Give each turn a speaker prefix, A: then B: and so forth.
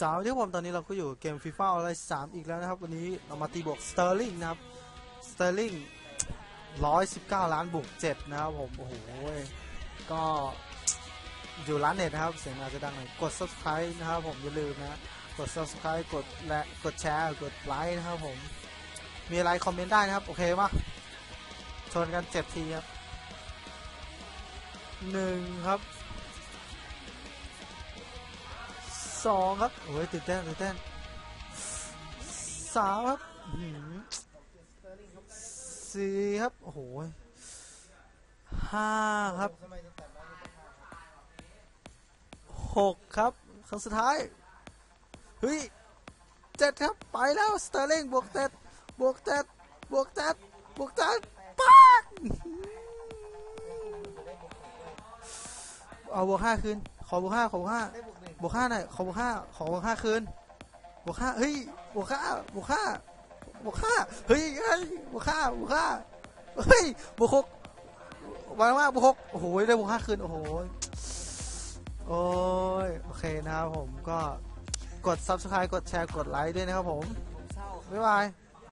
A: สาวที่ผมตอนนี้เราก็อยู่เกมฟีฟ่าออนไลน์สามอีกแล้วนะครับ วันนี้เรามาตีบวกสเตอร์ลิงนะครับสเตอร์ลิงร้อยสิบเก้าล้านบวกเจ็ดนะครับผม โอ้โห ก็อยู่ร้านเน็ตนะครับ เสียงอาจจะดังหน่อยกด subscribe นะครับผม อย่าลืมนะ กด subscribe กดและกดแชร์ กดไลค์นะครับผม มีอะไรคอมเมนต์ได้นะครับ โอเคปะชนกันเจ็ดทีครับหนึ่งครับ สองครับโอ้ยตื่นเต้นตื่นเต้นสามครับสี่ครับ โอ้โหห้าครับหกครับครั้งสุดท้าย เฮ้ยเจ็ดครับ ไปแล้วสเตอร์ลิงบวกเจ็ดบวกเจ็ดบวกเจ็ดบวกเจ็ดป๊กเอาบวกห้าคืน ขอบวกห้าขอบวกห้า
B: บวกห้า
A: หน่อยขอบวกห้าขอบวกห้าคืนบวกห้าเฮ้ยบวกห้าบวกห้าบวกห้าเฮ้ยเฮ้ยบวกห้าบวกห้าเฮ้ยบวกหกวันว่าบวกหกโอ้โหได้บวกห้าคืนโอ้โหโอ้ยโอเคนะครับผมก็กด subscribe กดแชร์กดไลค์ด้วยนะครับผมบ๊ายบาย